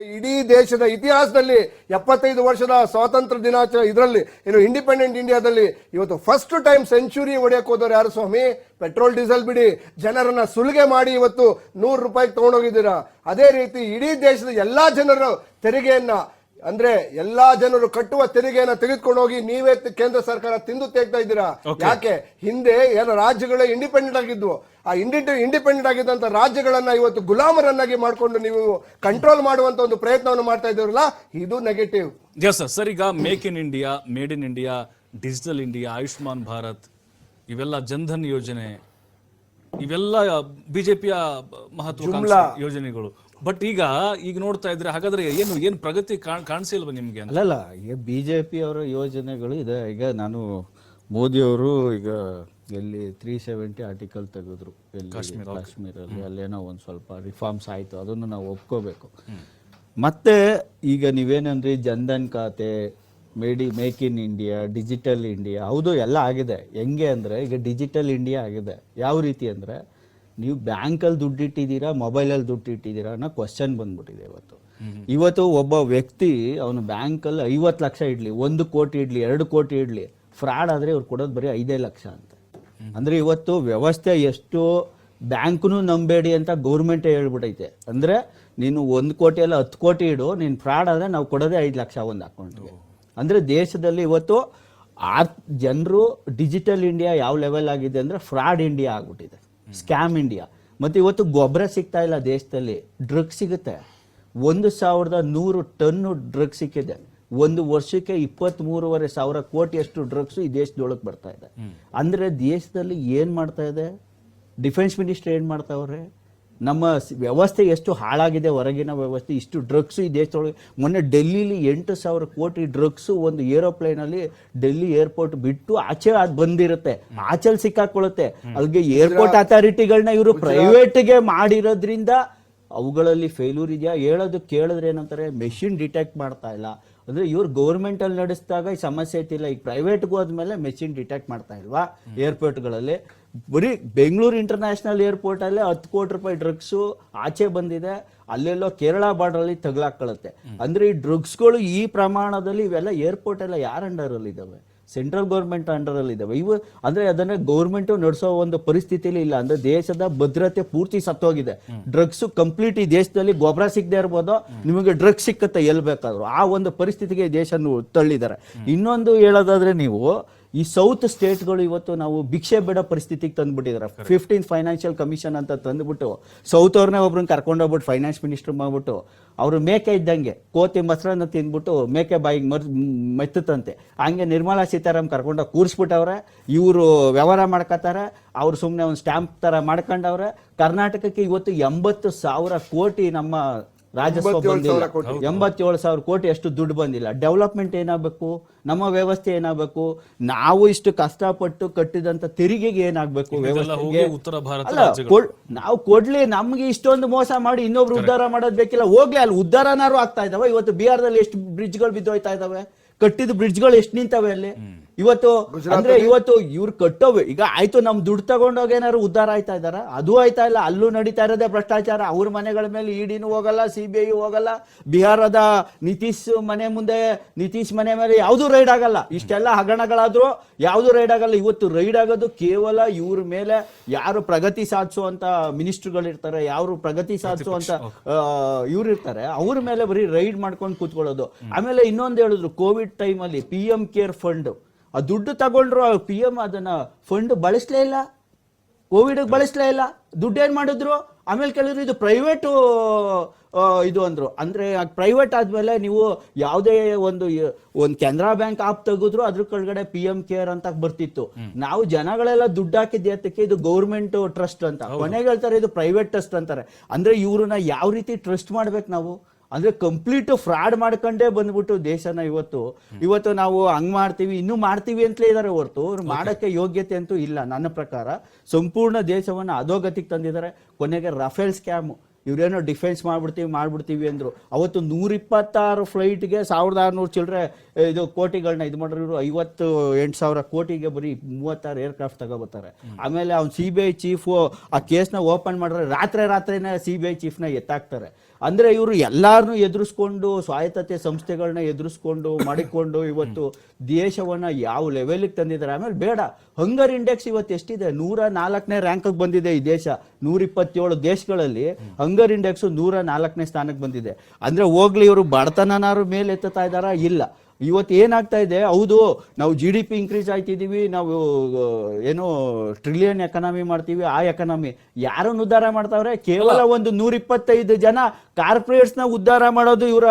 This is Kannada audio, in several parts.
ಇಡೀ ದೇಶದ ಇತಿಹಾಸದಲ್ಲಿ ಎಪ್ಪತ್ತೈದು ವರ್ಷದ ಸ್ವಾತಂತ್ರ್ಯ ದಿನಾಚರಣೆ ಇದರಲ್ಲಿ ಏನು ಇಂಡಿಪೆಂಡೆಂಟ್ ಇಂಡಿಯಾದಲ್ಲಿ ಇವತ್ತು ಫಸ್ಟ್ ಟೈಮ್ ಸೆಂಚುರಿ ಹೊಡೆಯಕ್ಕೆ ಹೋದವರು ಯಾರು ಸ್ವಾಮಿ? ಪೆಟ್ರೋಲ್ ಡೀಸೆಲ್ ಬಿಡಿ. ಜನರನ್ನ ಸುಲಿಗೆ ಮಾಡಿ ಇವತ್ತು ನೂರು ರೂಪಾಯಿಗೆ ತಗೊಂಡೋಗಿದ್ದೀರಾ? ಅದೇ ರೀತಿ ಇಡೀ ದೇಶದ ಎಲ್ಲಾ ಜನರು ತೆರಿಗೆಯನ್ನ ಅಂದ್ರೆ ಎಲ್ಲಾ ಜನರು ಕಟ್ಟುವ ತೆರಿಗೆಯನ್ನ ತೆಗೆದುಕೊಂಡು ಹೋಗಿ ನೀವೇ ಕೇಂದ್ರ ಸರ್ಕಾರ ತಿಂದು ತೆಗ್ತಾ ಇದ್ದೀರಾ? ಯಾಕೆ? ಹಿಂದೆ ಎಲ್ಲ ರಾಜ್ಯಗಳೇ ಇಂಡಿಪೆಂಡೆಂಟ್ ಆಗಿದ್ವು. ಆ ಇಂಡಿ ಇಂಡಿಪೆಂಡೆಂಟ್ ಆಗಿದ್ದಂತ ರಾಜ್ಯಗಳನ್ನ ಇವತ್ತು ಗುಲಾಮರನ್ನಾಗಿ ಮಾಡ್ಕೊಂಡು ನೀವು ಕಂಟ್ರೋಲ್ ಮಾಡುವಂತ ಒಂದು ಪ್ರಯತ್ನವನ್ನು ಮಾಡ್ತಾ ಇದ್ದೀರಲ್ಲ ಇದು ನೆಗೆಟಿವ್ ಸರ್ ಈಗ make in India made in India digital India Ayushman Bharat ಇವೆಲ್ಲ ಜನ್ಧನ್ ಯೋಜನೆ ಇವೆಲ್ಲ ಬಿಜೆಪಿಯ ಮಹತ್ವ ಯೋಜನೆಗಳು. ಬಟ್ ಈಗ ಈಗ ನೋಡ್ತಾ ಇದ್ರೆ ಹಾಗಾದ್ರೆ ಏನು ಏನು ಪ್ರಗತಿ ಕಾಣ್- ಕಾಣಿಸಿಲ್ವಾ ನಿಮ್ಗೆ ಅಂತ? ಅಲ್ಲಲ್ಲ ಈಗ ಬಿ ಜೆ ಪಿ ಅವರ ಯೋಜನೆಗಳು ಇದೆ. ಈಗ ನಾನು ಮೋದಿಯವರು ಈಗ ಎಲ್ಲಿ ತ್ರೀ ಸೆವೆಂಟಿ ಆರ್ಟಿಕಲ್ ತೆಗೆದ್ರು. ಎಲ್ಲಿ ಕಾಶ್ಮೀರಲ್ಲಿ ಅಲ್ಲೇನೋ ಒಂದು ಸ್ವಲ್ಪ ರಿಫಾರ್ಮ್ಸ್ ಆಯಿತು. ಅದನ್ನು ನಾವು ಒಪ್ಕೋಬೇಕು. ಮತ್ತೆ ಈಗ ನೀವೇನಂದ್ರಿ ಜನ್ಧನ್ ಖಾತೆ made make in India digital India ಹೌದು ಎಲ್ಲ ಆಗಿದೆ. ಹೆಂಗೆ ಅಂದರೆ ಈಗ ಡಿಜಿಟಲ್ ಇಂಡಿಯಾ ಆಗಿದೆ. ಯಾವ ರೀತಿ ಅಂದರೆ ನೀವು ಬ್ಯಾಂಕಲ್ಲಿ ದುಡ್ಡು ಇಟ್ಟಿದ್ದೀರಾ ಮೊಬೈಲಲ್ಲಿ ದುಡ್ಡು ಇಟ್ಟಿದ್ದೀರಾ ಅನ್ನೋ ಕ್ವಶನ್ ಬಂದ್ಬಿಟ್ಟಿದೆ ಇವತ್ತು. ಇವತ್ತು ಒಬ್ಬ ವ್ಯಕ್ತಿ ಅವನು ಬ್ಯಾಂಕಲ್ಲಿ ಐವತ್ತು ಲಕ್ಷ ಇಡ್ಲಿ ಒಂದು ಕೋಟಿ ಇಡ್ಲಿ ಎರಡು ಕೋಟಿ ಇಡ್ಲಿ ಫ್ರಾಡ್ ಆದರೆ ಇವ್ರು ಕೊಡೋದು ಬರೀ ಐದೇ ಲಕ್ಷ ಅಂತ. ಅಂದ್ರೆ ಇವತ್ತು ವ್ಯವಸ್ಥೆ ಎಷ್ಟು ಬ್ಯಾಂಕ್ನು ನಂಬೇಡಿ ಅಂತ ಗೌರ್ಮೆಂಟೇ ಹೇಳ್ಬಿಟ್ಟೈತೆ. ಅಂದ್ರೆ ನೀನು ಒಂದು ಕೋಟಿ ಅಲ್ಲ ಹತ್ತು ಕೋಟಿ ಇಡು ನೀನು ಫ್ರಾಡ್ ಆದರೆ ನಾವು ಕೊಡೋದೇ ಐದು ಲಕ್ಷ ಒಂದು ಅಕೌಂಟ್ಗೆ. ಅಂದ್ರೆ ದೇಶದಲ್ಲಿ ಇವತ್ತು ಆರ್ ಜನರು ಡಿಜಿಟಲ್ ಇಂಡಿಯಾ ಯಾವ ಲೆವೆಲ್ ಆಗಿದೆ ಅಂದ್ರೆ ಫ್ರಾಡ್ ಇಂಡಿಯಾ ಆಗ್ಬಿಟ್ಟಿದೆ. Scam India. ಮತ್ತೆ ಇವತ್ತು ಗೊಬ್ಬರ ಸಿಗ್ತಾ ಇಲ್ಲ ದೇಶದಲ್ಲಿ. ಡ್ರಗ್ ಸಿಗುತ್ತೆ. ಒಂದು ಸಾವಿರದ ನೂರು ಟನ್ನು ಡ್ರಗ್ ಸಿಕ್ಕಿದೆ. ಒಂದು ವರ್ಷಕ್ಕೆ ಇಪ್ಪತ್ತ್ ಮೂರುವರೆ ಸಾವಿರ ಕೋಟಿಯಷ್ಟು ಡ್ರಗ್ಸ್ ಈ ದೇಶದೊಳಗೆ ಬರ್ತಾ ಇದೆ. ಅಂದ್ರೆ ದೇಶದಲ್ಲಿ ಏನು ಮಾಡ್ತಾ ಇದೆ? ಡಿಫೆನ್ಸ್ ಮಿನಿಸ್ಟರ್ ಏನು ಮಾಡ್ತಾವ್ರೆ? ನಮ್ಮ ವ್ಯವಸ್ಥೆ ಎಷ್ಟು ಹಾಳಾಗಿದೆ ಹೊರಗಿನ ವ್ಯವಸ್ಥೆ ಇಷ್ಟು ಡ್ರಗ್ಸು ಈ ದೇಶದೊಳಗೆ. ಮೊನ್ನೆ ಡೆಲ್ಲಿಲಿ ಎಂಟು ಸಾವಿರ ಕೋಟಿ ಡ್ರಗ್ಸ್ ಒಂದು ಏರೋಪ್ಲೇನಲ್ಲಿ ಡೆಲ್ಲಿ ಏರ್ಪೋರ್ಟ್ ಬಿಟ್ಟು ಆಚೆ ಅದು ಬಂದಿರುತ್ತೆ. ಆಚೆಲ್ ಸಿಕ್ಕಾಕೊಳ್ಳುತ್ತೆ. ಅಲ್ಲಿಗೆ ಏರ್ಪೋರ್ಟ್ ಅಥಾರಿಟಿಗಳನ್ನ ಇವರು ಪ್ರೈವೇಟ್ಗೆ ಮಾಡಿರೋದ್ರಿಂದ ಅವುಗಳಲ್ಲಿ ಫೇಲ್ಯೂರ್ ಇದೆಯಾ? ಹೇಳೋದು ಕೇಳಿದ್ರೆ ಏನಂತಾರೆ ಮೆಷಿನ್ ಡಿಟೆಕ್ಟ್ ಮಾಡ್ತಾ ಇಲ್ಲ. ಅಂದ್ರೆ ಇವ್ರು ಗೌರ್ಮೆಂಟಲ್ಲಿ ನಡೆಸಿದಾಗ ಈ ಸಮಸ್ಯೆ ಐತಿಲ್ಲ ಈಗ ಪ್ರೈವೇಟ್ಗೆ ಹೋದ್ಮೇಲೆ ಮೆಷಿನ್ ಡಿಟೆಕ್ಟ್ ಮಾಡ್ತಾ ಇಲ್ವಾ? ಏರ್ಪೋರ್ಟ್ಗಳಲ್ಲಿ. ಬರೀ ಬೆಂಗಳೂರು ಇಂಟರ್ನ್ಯಾಷನಲ್ ಏರ್ಪೋರ್ಟ್ ಅಲ್ಲೇ ಹತ್ತು ಕೋಟಿ ರೂಪಾಯಿ ಡ್ರಗ್ಸು ಆಚೆ ಬಂದಿದೆ, ಅಲ್ಲೆಲ್ಲೋ ಕೇರಳ ಬಾರ್ಡ್ರಲ್ಲಿ ತಗ್ಲಾಕೊಳ್ಳುತ್ತೆ ಅಂದ್ರೆ ಈ ಡ್ರಗ್ಸ್ಗಳು ಈ ಪ್ರಮಾಣದಲ್ಲಿ ಇವೆಲ್ಲ ಏರ್ಪೋರ್ಟ್ ಎಲ್ಲ ಯಾರ ಅಂಡರಲ್ಲಿ ಇದ್ದಾವೆ ಸೆಂಟ್ರಲ್ ಗೌರ್ಮೆಂಟ್ ಅಂಡರಲ್ಲಿ ಇದ್ದಾವೆ ಇವು ಅಂದ್ರೆ ಅದನ್ನು ಗೌರ್ಮೆಂಟು ನಡೆಸೋ ಒಂದು ಪರಿಸ್ಥಿತಿಲಿ ಇಲ್ಲ. ಅಂದ್ರೆ ದೇಶದ ಭದ್ರತೆ ಪೂರ್ತಿ ಸತ್ತೋಗಿದೆ. ಡ್ರಗ್ಸ್ ಕಂಪ್ಲೀಟ್ ಈ ದೇಶದಲ್ಲಿ ಗೊಬ್ಬರ ಸಿಗದೆ ಇರ್ಬೋದು, ನಿಮಗೆ ಡ್ರಗ್ಸ್ ಸಿಕ್ಕತ್ತೆ ಎಲ್ಲಿ ಬೇಕಾದ್ರು. ಆ ಒಂದು ಪರಿಸ್ಥಿತಿಗೆ ದೇಶ ತಳ್ಳಿದ್ದಾರೆ. ಇನ್ನೊಂದು ಹೇಳೋದಾದ್ರೆ ನೀವು ಈ ಸೌತ್ ಸ್ಟೇಟ್ಗಳು ಇವತ್ತು ನಾವು ಭಿಕ್ಷೆ ಬೇಡ ಪರಿಸ್ಥಿತಿಗೆ ತಂದ್ಬಿಟ್ಟಿದ್ದಾರೆ ಫಿಫ್ಟೀನ್ ಫೈನಾನ್ಷಿಯಲ್ ಕಮಿಷನ್ ಅಂತ ತಂದ್ಬಿಟ್ಟು ಸೌತ್ ಅವ್ರನ್ನೇ ಒಬ್ರನ್ನ ಕರ್ಕೊಂಡೋಗ್ಬಿಟ್ಟು ಫೈನಾನ್ಸ್ ಮಿನಿಸ್ಟರ್ ಮಾಡ್ಬಿಟ್ಟು ಅವರು ಮೇಕೆ ಇದ್ದಂಗೆ ಕೋತಿ ಮೊಸರನ್ನ ತಿಂದ್ಬಿಟ್ಟು ಮೇಕೆ ಬಾಯಿಗೆ ಮರ್ ಮೆತ್ತಂತೆ ಹಂಗೆ ನಿರ್ಮಲಾ ಸೀತಾರಾಮ್ ಕರ್ಕೊಂಡೋಗಿ ಕೂರಿಸ್ಬಿಟ್ಟವ್ರೆ ಇವರು ವ್ಯವಹಾರ ಮಾಡ್ಕೋತಾರೆ ಅವ್ರು ಸುಮ್ಮನೆ ಒಂದು ಸ್ಟ್ಯಾಂಪ್ ತರ ಮಾಡ್ಕೊಂಡವ್ರೆ. ಕರ್ನಾಟಕಕ್ಕೆ ಇವತ್ತು ಎಂಬತ್ತು ಸಾವಿರ ಕೋಟಿ ನಮ್ಮ ರಾಜಸ್ವ ಬಂದಿಲ್ಲ. ಎಂಬತ್ತೇಳು ಸಾವಿರ ಕೋಟಿ ಅಷ್ಟು ದುಡ್ಡು ಬಂದಿಲ್ಲ. ಡೆವಲಪ್ಮೆಂಟ್ ಏನಾಗಬೇಕು? ನಮ್ಮ ವ್ಯವಸ್ಥೆ ಏನಾಗಬೇಕು? ನಾವು ಇಷ್ಟು ಕಷ್ಟಪಟ್ಟು ಕಟ್ಟಿದಂತ ತೆರಿಗೆಗೆ ಏನಾಗಬೇಕು ವ್ಯವಸ್ಥೆಗೆ? ಉತ್ತರ ಭಾರತ ಅಲ್ಲ ನಾವು ಕೊಡ್ಲಿ ನಮ್ಗೆ ಇಷ್ಟೊಂದು ಮೋಸ ಮಾಡಿ ಇನ್ನೊಬ್ರು ಉದ್ಧಾರ ಮಾಡೋದ್ ಬೇಕಿಲ್ಲ. ಹೋಗ್ಲಿ ಅಲ್ಲಿ ಉದ್ಧಾರನಾರು ಆಗ್ತಾ ಇದಾವೆ. ಇವತ್ತು ಬಿಹಾರದಲ್ಲಿ ಎಷ್ಟು ಬ್ರಿಡ್ಜ್ಗಳು ಬಿದ್ದೋಯ್ತಾ ಇದಾವೆ? ಕಟ್ಟಿದ ಬ್ರಿಡ್ಜ್ಗಳು ಎಷ್ಟು ನಿಂತವೆ ಅಲ್ಲಿ? ಇವತ್ತು ಅಂದ್ರೆ ಇವತ್ತು ಇವ್ರು ಕಟ್ಟೋ ಈಗ ಆಯ್ತು ನಮ್ ದುಡ್ಡು ತಗೊಂಡೋಗ ಏನಾದ್ರು ಉದ್ಧಾರ ಆಯ್ತಾ ಇದಾರ ಅದು ಆಯ್ತಾ ಇಲ್ಲ. ಅಲ್ಲೂ ನಡೀತಾ ಇರೋದೇ ಭ್ರಷ್ಟಾಚಾರ. ಅವ್ರ ಮನೆಗಳ ಮೇಲೆ ಇಡಿನೂ ಹೋಗಲ್ಲ ಸಿ ಬಿ ಐ ಹೋಗಲ್ಲ. ಬಿಹಾರದ ನಿತೀಶ್ ಮನೆ ಮುಂದೆ ನಿತೀಶ್ ಮನೆ ಮೇಲೆ ಯಾವ್ದು ರೈಡ್ ಆಗಲ್ಲ. ಇಷ್ಟೆಲ್ಲ ಹಗರಣಗಳಾದ್ರೂ ಯಾವ್ದು ರೈಡ್ ಆಗಲ್ಲ. ಇವತ್ತು ರೈಡ್ ಆಗೋದು ಕೇವಲ ಇವ್ರ ಮೇಲೆ. ಯಾರು ಪ್ರಗತಿ ಸಾಧಿಸುವಂತ ಮಿನಿಸ್ಟರ್ಗಳು ಇರ್ತಾರೆ ಯಾರು ಪ್ರಗತಿ ಸಾಧಿಸುವಂತ ಇವ್ರು ಇರ್ತಾರೆ. ಅವ್ರ ಮೇಲೆ ಬರೀ ರೈಡ್ ಮಾಡ್ಕೊಂಡು ಕೂತ್ಕೊಳ್ಳೋದು. ಆಮೇಲೆ ಇನ್ನೊಂದು ಹೇಳಿದ್ರು ಕೋವಿಡ್ ಟೈಮ್ ಅಲ್ಲಿ ಪಿ ಎಂ ಕೇರ್ ಫಂಡ್ ಆ ದುಡ್ಡು ತಗೊಂಡ್ರು ಪಿ ಎಂ ಅದನ್ನ ಫಂಡ್ ಬಳಸಲೇ ಇಲ್ಲ. ಕೋವಿಡ್ ಬಳಸಲೇ ಇಲ್ಲ. ದುಡ್ಡು ಏನ್ ಮಾಡಿದ್ರು? ಆಮೇಲೆ ಕೇಳಿದ್ರು ಇದು ಪ್ರೈವೇಟ್ ಇದು ಅಂದ್ರು. ಅಂದ್ರೆ ಪ್ರೈವೇಟ್ ಆದ್ಮೇಲೆ ನೀವು ಯಾವುದೇ ಒಂದು ಒಂದು ಕೆನರಾ ಬ್ಯಾಂಕ್ ಆಪ್ ತೆಗೆದ್ರು ಅದ್ರ ಕೆಳಗಡೆ ಪಿ ಎಂ ಕೇರ್ ಅಂತ ಬರ್ತಿತ್ತು. ನಾವು ಜನಗಳೆಲ್ಲ ದುಡ್ಡು ಹಾಕಿದ್ದೆ ಅದಕ್ಕೆ ಇದು ಗೌರ್ಮೆಂಟ್ ಟ್ರಸ್ಟ್ ಅಂತ. ಕೊನೆಗೆ ಹೇಳ್ತಾರೆ ಇದು ಪ್ರೈವೇಟ್ ಟ್ರಸ್ಟ್ ಅಂತಾರೆ. ಅಂದ್ರೆ ಇವ್ರನ್ನ ಯಾವ ರೀತಿ ಟ್ರಸ್ಟ್ ಮಾಡ್ಬೇಕು ನಾವು? ಅಂದ್ರೆ ಕಂಪ್ಲೀಟ್ ಫ್ರಾಡ್ ಮಾಡ್ಕೊಂಡೇ ಬಂದ್ಬಿಟ್ಟು ದೇಶನ ಇವತ್ತು. ಇವತ್ತು ನಾವು ಹಂಗ್ ಮಾಡ್ತೀವಿ ಇನ್ನೂ ಮಾಡ್ತೀವಿ ಅಂತಲೇ ಇದಾರೆ ಹೊರತು. ಅವ್ರು ಮಾಡಕ್ಕೆ ಯೋಗ್ಯತೆ ಅಂತೂ ಇಲ್ಲ ನನ್ನ ಪ್ರಕಾರ. ಸಂಪೂರ್ಣ ದೇಶವನ್ನು ಅಧೋಗತಿಗೆ ತಂದಿದ್ದಾರೆ. ಕೊನೆಗೆ ರಫೇಲ್ ಸ್ಕ್ಯಾಮ್ ಇವ್ರೇನೋ ಡಿಫೆನ್ಸ್ ಮಾಡ್ಬಿಡ್ತೀವಿ ಮಾಡ್ಬಿಡ್ತೀವಿ ಅಂದರು. ಅವತ್ತು ನೂರಿಪ್ಪತ್ತಾರು ಫ್ಲೈಟ್ಗೆ ಸಾವಿರದ ಆರುನೂರು ಚಿಲ್ಲರೆ ಇದು ಕೋಟಿಗಳನ್ನ ಇದು ಮಾಡಿದ್ರು ಇವರು. ಐವತ್ತು ಎಂಟು ಸಾವಿರ ಕೋಟಿಗೆ ಬರೀ ಮೂವತ್ತಾರು ಏರ್ಕ್ರಾಫ್ಟ್ ತಗೋಬರ್ತಾರೆ ಆಮೇಲೆ ಅವ್ನು ಸಿ ಬಿ ಐ ಚೀಫು ಆ ಕೇಸ್ನ ಓಪನ್ ಮಾಡಿದ್ರೆ ರಾತ್ರಿ ರಾತ್ರಿನೇ ಸಿ ಬಿ ಐ ಚೀಫ್ನ ಎತ್ತಾಕ್ತಾರೆ. ಅಂದರೆ ಇವರು ಎಲ್ಲರನ್ನೂ ಎದುರಿಸ್ಕೊಂಡು ಸ್ವಾಯತ್ತತೆ ಸಂಸ್ಥೆಗಳನ್ನ ಎದುರಿಸ್ಕೊಂಡು ಮಾಡಿಕೊಂಡು ಇವತ್ತು ದೇಶವನ್ನ ಯಾವ ಲೆವೆಲಿಗೆ ತಂದಿದ್ದಾರೆ. ಆಮೇಲೆ ಬೇಡ. ಹಂಗರ್ ಇಂಡೆಕ್ಸ್ ಇವತ್ತು ಎಷ್ಟಿದೆ? ನೂರ ನಾಲ್ಕನೇ ರ್ಯಾಂಕ್ ಬಂದಿದೆ ಈ ದೇಶ. ನೂರ ಇಪ್ಪತ್ತೇಳು ದೇಶಗಳಲ್ಲಿ ಹಂಗರ್ ಇಂಡೆಕ್ಸ್ ನೂರ ನಾಲ್ಕನೇ ಸ್ಥಾನಕ್ಕೆ ಬಂದಿದೆ. ಅಂದ್ರೆ ಹೋಗ್ಲಿ ಇವರು ಬಡತನನಾರು ಮೇಲೆ ಎತ್ತುತ್ತಾ ಇದ್ದಾರಾ? ಇಲ್ಲ. ಇವತ್ತು ಏನಾಗ್ತಾ ಇದೆ? ಹೌದು ನಾವು ಜಿ ಡಿ ಪಿ ಇನ್ಕ್ರೀಸ್ ಆಯ್ತಿದೀವಿ ನಾವು ಏನು ಟ್ರಿಲಿಯನ್ ಎಕನಾಮಿ ಮಾಡ್ತೀವಿ ಆ ಎಕನಾಮಿ ಯಾರನ್ನು ಉದ್ಧಾರ ಮಾಡ್ತಾವ್ರೆ? ಕೇವಲ ಒಂದು ನೂರ ಇಪ್ಪತ್ತೈದು ಜನ ಕಾರ್ಪೊರೇಟ್ಸ್ನ ಉದ್ಧಾರ ಮಾಡೋದು ಇವರ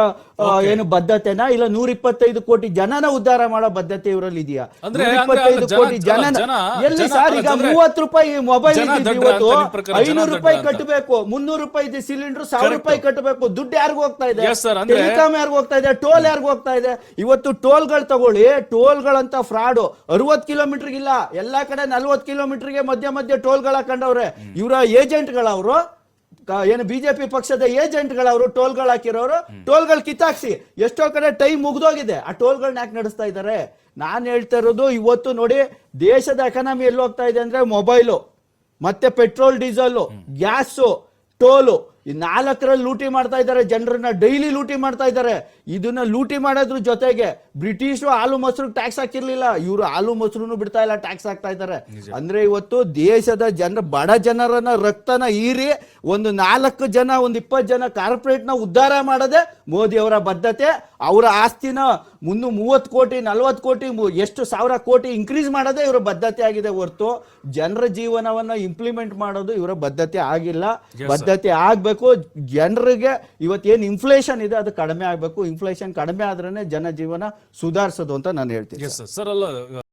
ಏನು ಬದ್ಧತೆನಾ? ಇಲ್ಲ ನೂರ ಇಪ್ಪತ್ತೈದು ಕೋಟಿ ಜನನ ಉದ್ಧಾರ ಮಾಡೋ ಬದ್ಧತೆ ಇವರಲ್ಲಿ ಇದೆಯಾ? ಇಪ್ಪತ್ತೈದು ಕೋಟಿ ಜನ ಎಲ್ಲಿ ಸರ್ ಈಗ ಮೂವತ್ತು ರೂಪಾಯಿ ಮೊಬೈಲ್ ಇವತ್ತು ಐನೂರು ರೂಪಾಯಿ. ಕಟ್ಟಬೇಕು ಮುನ್ನೂರು ರೂಪಾಯಿ ಸಿಲಿಂಡರ್ ಸಾವಿರ. ರೂಪಾಯಿ ಕಟ್ಟಬೇಕು ದುಡ್ಡು ಯಾರಿಗೂ ಹೋಗ್ತಾ ಇದೆ? ಟೆಲಿಕಾಮ್ ಯಾರಿಗೂ ಹೋಗ್ತಾ ಇದೆ? ಟೋಲ್ ಯಾರಿಗೂ ಹೋಗ್ತಾ ಇದೆ? ಇವತ್ತು ಟೋಲ್ಗಳು ತಗೊಳ್ಳಿ ಟೋಲ್ಗಳಂತ ಫ್ರಾಡು ಅರವತ್ ಕಿಲೋಮೀಟರ್ ಇಲ್ಲ ಎಲ್ಲಾ ಕಡೆ ನಲ್ವತ್ ಕಿಲೋಮೀಟರ್ಗೆ ಮಧ್ಯ ಮಧ್ಯ ಟೋಲ್ಗಳ ಹಾಕೊಂಡವ್ರೆ. ಇವರ ಏಜೆಂಟ್ಗಳವರು ಏನು ಬಿಜೆಪಿ ಪಕ್ಷದ ಏಜೆಂಟ್ಗಳವರು ಟೋಲ್ಗಳು ಹಾಕಿರೋರು, ಟೋಲ್ಗಳು ಕಿತ್ತಾಕ್ಸಿ. ಎಷ್ಟೋ ಕಡೆ ಟೈಮ್ ಮುಗ್ದೋಗಿದೆ. ಆ ಟೋಲ್ಗಳನ್ನ ಯಾಕೆ ನಡೆಸ್ತಾ ಇದ್ದಾರೆ? ನಾನು ಹೇಳ್ತಾ ಇರೋದು ಇವತ್ತು ನೋಡಿ, ದೇಶದ ಎಕನಾಮಿ ಎಲ್ಲಿ ಹೋಗ್ತಾ ಇದೆ ಅಂದ್ರೆ ಮೊಬೈಲು, ಮತ್ತೆ ಪೆಟ್ರೋಲ್, ಡೀಸೆಲ್, ಗ್ಯಾಸು, ಟೋಲು. ಈ ನಾಲ್ಕರಲ್ಲಿ ಲೂಟಿ ಮಾಡ್ತಾ ಇದ್ದಾರೆ ಜನರನ್ನ ಡೈಲಿ ಲೂಟಿ ಮಾಡ್ತಾ ಇದ್ದಾರೆ. ಇದನ್ನ ಲೂಟಿ ಮಾಡೋದ್ರ ಜೊತೆಗೆ ಬ್ರಿಟಿಷರು ಹಾಲು ಮೊಸರು ಟ್ಯಾಕ್ಸ್ ಹಾಕಿರ್ಲಿಲ್ಲ. ಇವರು ಹಾಲು ಮೊಸರು ಬಿಡ್ತಾ ಇಲ್ಲ ಟ್ಯಾಕ್ಸ್ ಹಾಕ್ತಾ ಇದ್ದಾರೆ. ಅಂದ್ರೆ ಇವತ್ತು ದೇಶದ ಜನ ಬಡ ಜನರನ್ನ ರಕ್ತನ ಹೀರಿ ಒಂದು ನಾಲ್ಕು ಜನ ಒಂದು ಇಪ್ಪತ್ತು ಜನ ಕಾರ್ಪೊರೇಟ್ನ ನ ಉದ್ಧಾರ ಮಾಡದೆ ಮೋದಿ ಅವರ ಬದ್ಧತೆ ಅವರ ಆಸ್ತಿನ ಮುನ್ನೂ ಮೂವತ್ತು ಕೋಟಿ ನಲ್ವತ್ತು ಕೋಟಿ ಎಷ್ಟು ಸಾವಿರ ಕೋಟಿ ಇನ್ಕ್ರೀಸ್ ಮಾಡೋದೇ ಇವರ ಬದ್ಧತೆ ಆಗಿದೆ ಹೊರತು. ಜನರ ಜೀವನವನ್ನ ಇಂಪ್ಲಿಮೆಂಟ್ ಮಾಡೋದು ಇವರ ಬದ್ಧತೆ ಆಗಿಲ್ಲ. ಬದ್ಧತೆ ಆಗಬೇಕು. ಜನರಿಗೆ ಇವತ್ತೇನು ಇನ್ಫ್ಲೇಷನ್ ಇದೆ ಅದು ಕಡಿಮೆ ಆಗಬೇಕು. ಇನ್ಫ್ಲೇಷನ್ ಕಡಿಮೆ ಆದ್ರೇ ಜನ ಜೀವನ ಸುಧಾರಿಸೋದು ಅಂತ ನಾನು ಹೇಳ್ತೀನಿ ಸರ್ ಅಲ್ಲ